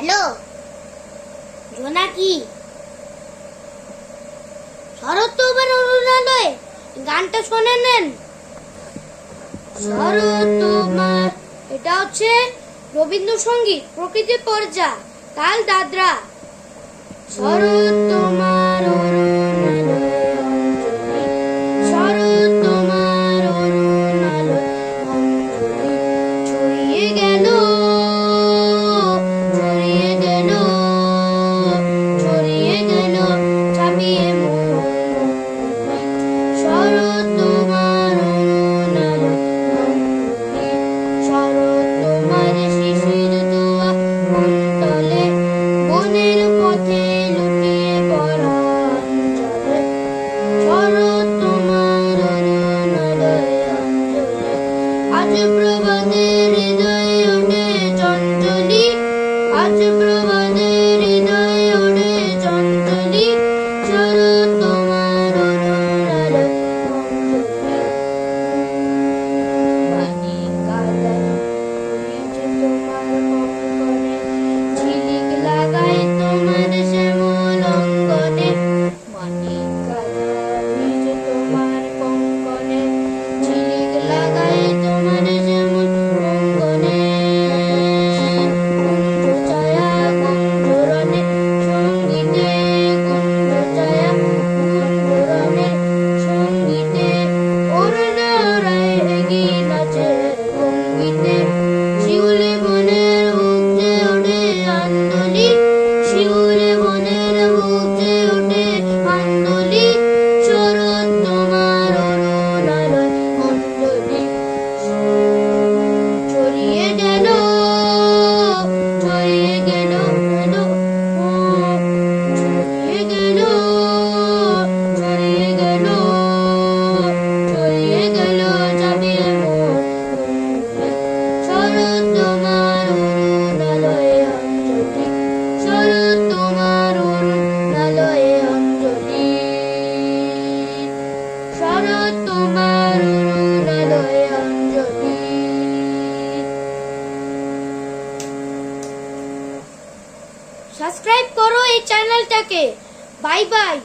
Hello? জোনাকি? শরৎবার অরুণালয়ে। গানটা শুনে নেন। শরৎবার এটা হচ্ছে রবীন্দ্রসঙ্গীত প্রকৃতি পর্যা, তাল দাদরা। শরৎ love you, bro. সাবস্ক্রাইব করো এই চ্যানেলটাকে। Bye bye.